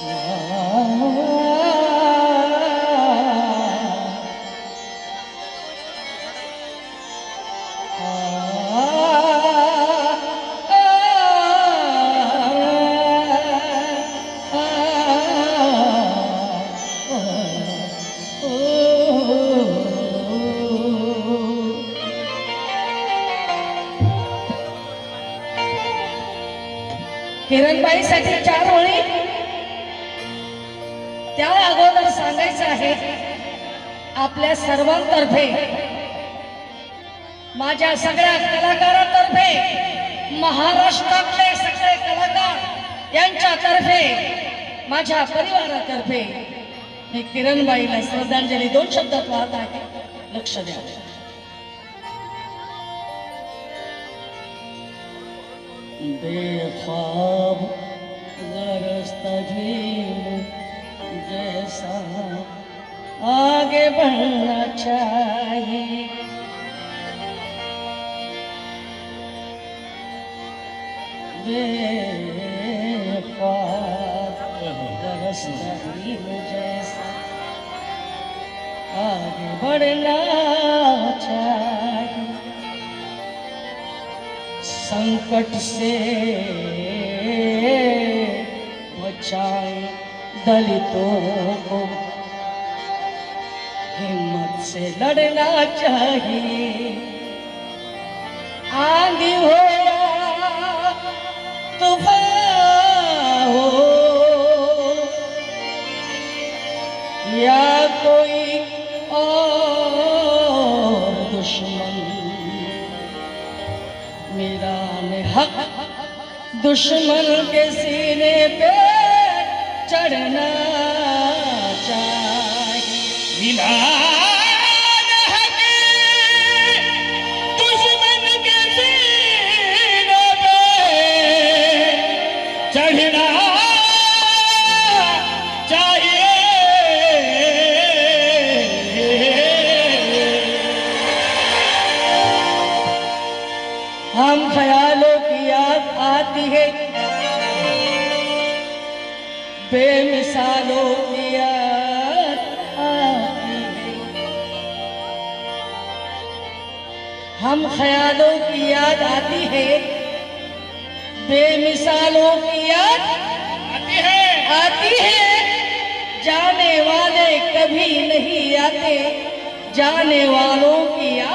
我 आपल्या सर्वांतर्फे माझ्या सगळ्या कलाकारांतर्फे महाराष्ट्रातले सगळे कलाकार यांच्यातर्फे माझ्या परिवारातर्फे मी किरणबाईला श्रद्धांजली दोन शब्दात वाहत आहे. लक्ष द्या. बेख्वाब गरजता भी जैसा आगे बढ़ना चाहिए। जैसा आगे बढ़ना चाहिए। संकट से बचाए दलितों को। से लड़ना चाहिए आंधी हो या तूफान हो या कोई और दुश्मन मेरा ने हक दुश्मन के सीने पे चढ़ना चाहिए मिलाद याद आती है। बेमिसालों की याद आती है। आती है। जाने वाले कभी नहीं आते। जाने वालों की याद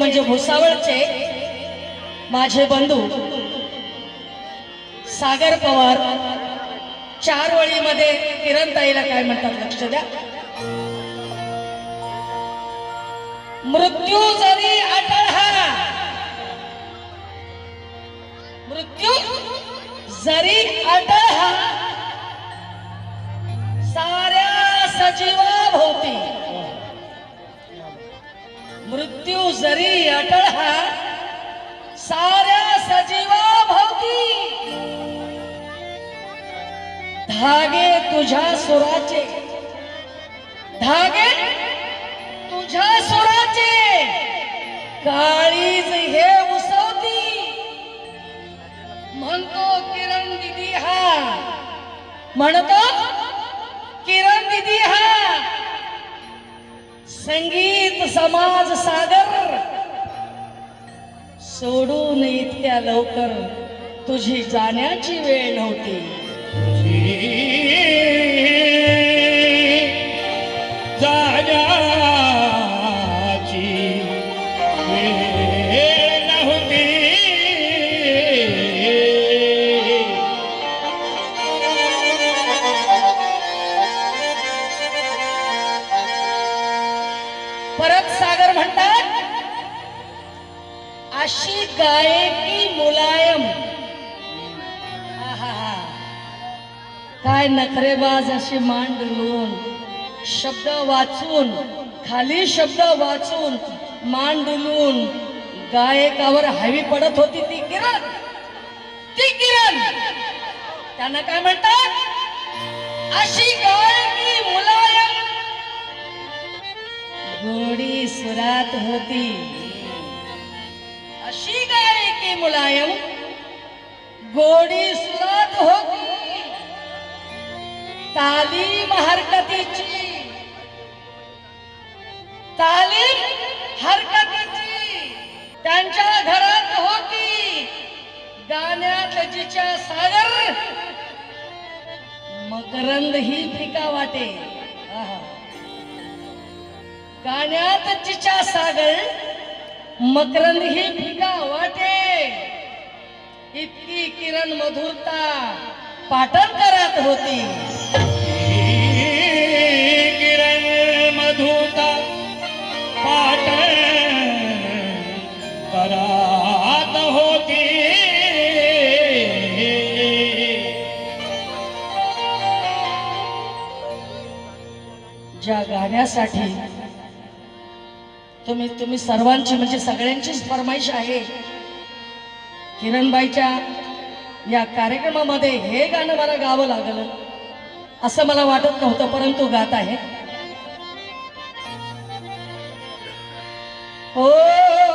म्हणजे भुसावळचे माझे बंधू सागर पवार चार वळीमध्ये किरणताईला काय म्हणतात लक्ष द्या. मृत्यू जरी अटळहा मृत्यू जरी अटळहा साऱ्या सजीवा भोवती मृत्यू जरी अटळ हा साऱ्या सजीवा भोवती. धागे तुझ्या सुराचे. धागे तुझ्या सुराचे. काळीज हे उसवती. म्हणतो किरण दिदी हा. म्हणतो किरण दिदी हा. संगीत समाज सागर. सोडून इतक्या लवकर. तुझी जाण्याची वेळ नव्हती. परत सागर म्हणतात अशी गायकी मुलायम. काय नखरेबाज अशी मांड लोन. शब्द वाचून खाली शब्द वाचून मांडुलून गायकावर हवी पडत होती ती किरण. ती त्यांना काय म्हणतात अशी गायकी थोडी सुरात होती. अशी गायकी मुलायम गोडी सुरात होती. तालीम हरकतीची तालीम हरकतीची त्यांच्या घरात होती. गाण्यात जिच्या सागर मकरंद ही फिका वाटे. आहा. गाण्यात जिच्या सागर मकरंद ही फिका वाटे. इतकी किरण मधुरता पाटणकरात होती. किरण मधुता पाटण करात होती. ज्या गाण्यासाठी तुम्ही तुम्ही सर्वांची म्हणजे सगळ्यांचीच फरमाईश आहे. किरणबाईच्या या कार्यक्रमामध्ये हे गाणं मला गावं लागलं. असं मला वाटत नव्हतं परंतु गात आहे. हो!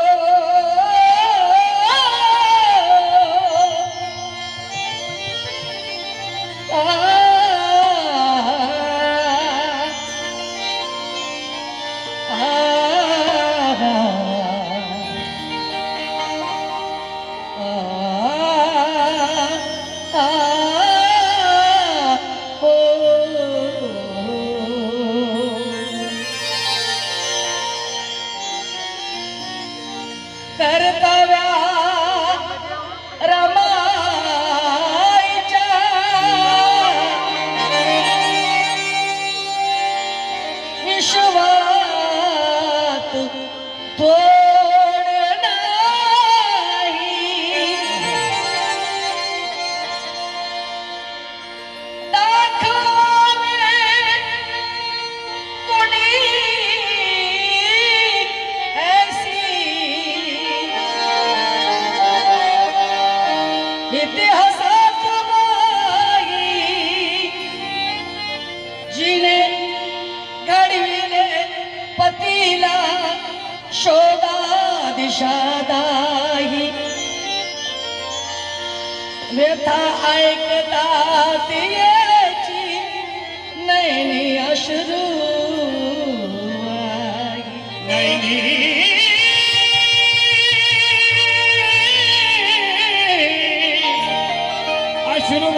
ऐसी इतिहासात बाई जिने घडविले पतीला शोधा दिशादाही व्यथा ऐकता तिची শুরু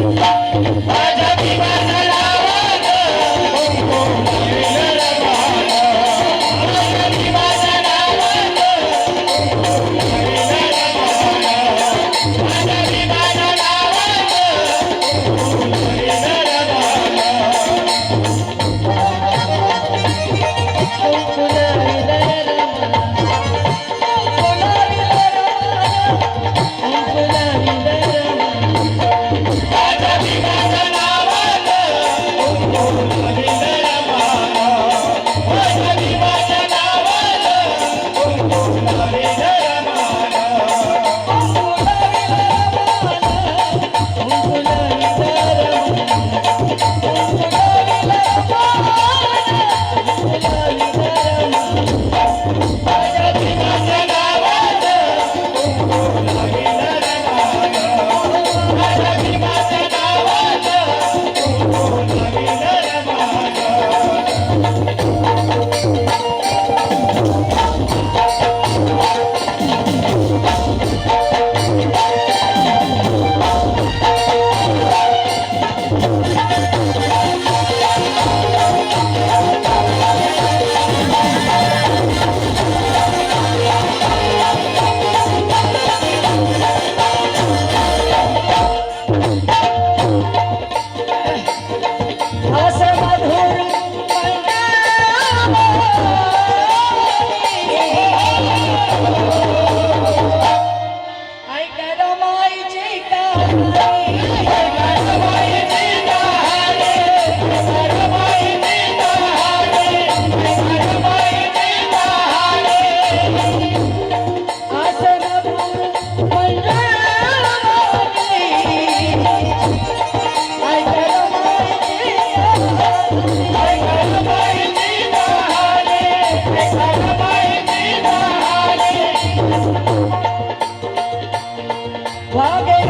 विदर्भा माझ्या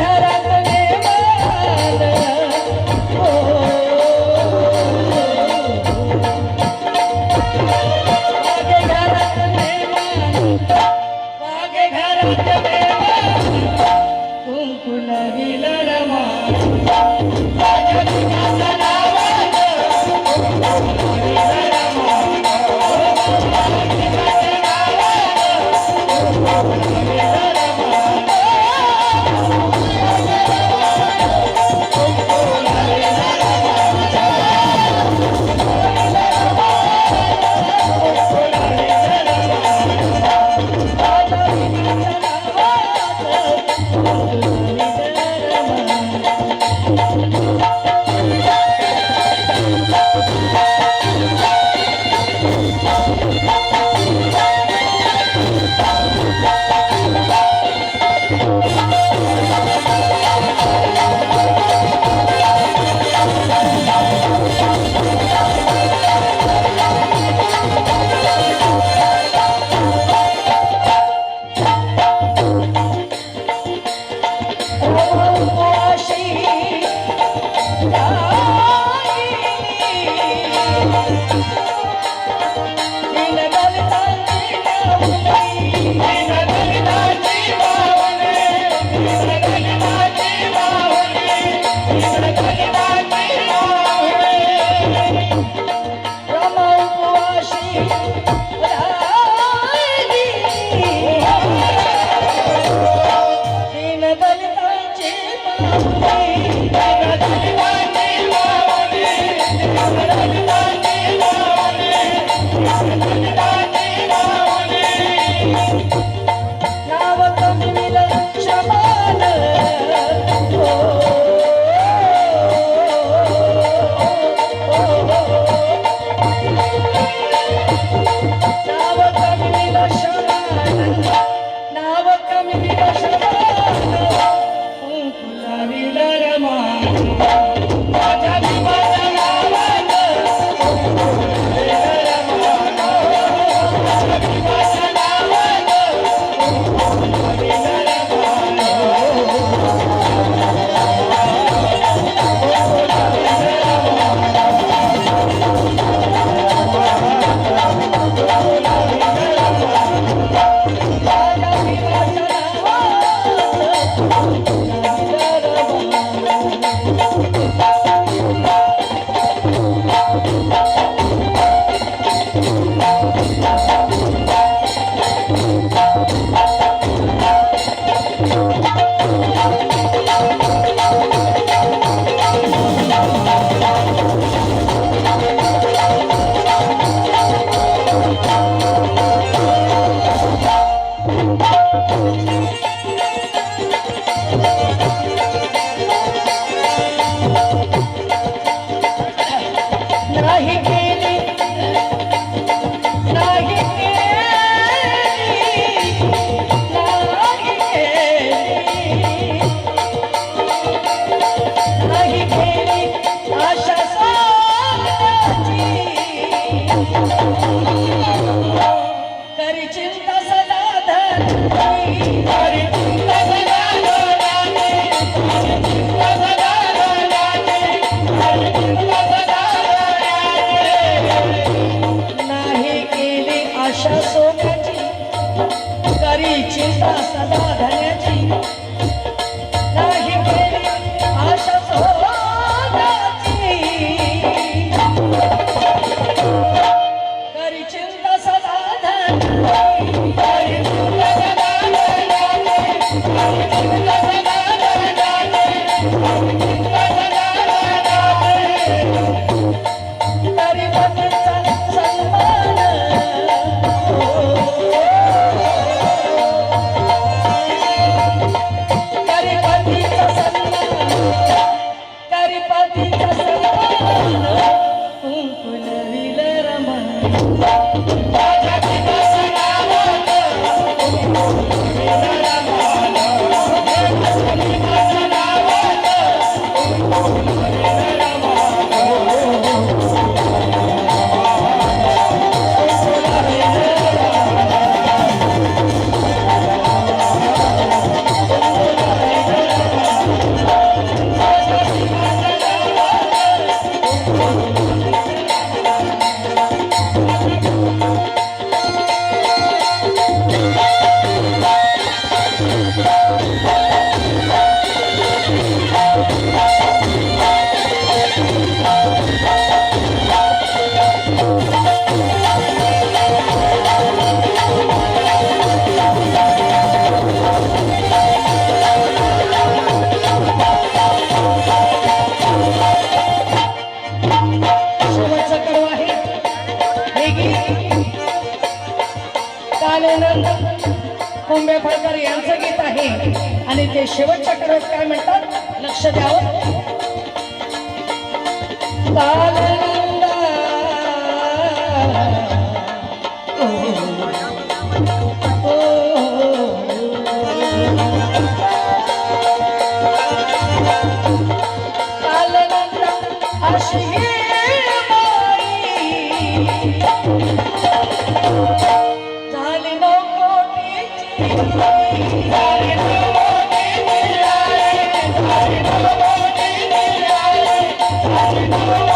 ছেড়ে आणि ते शेवटच्या कडक काय म्हणतात? लक्ष द्यावं. Thank you.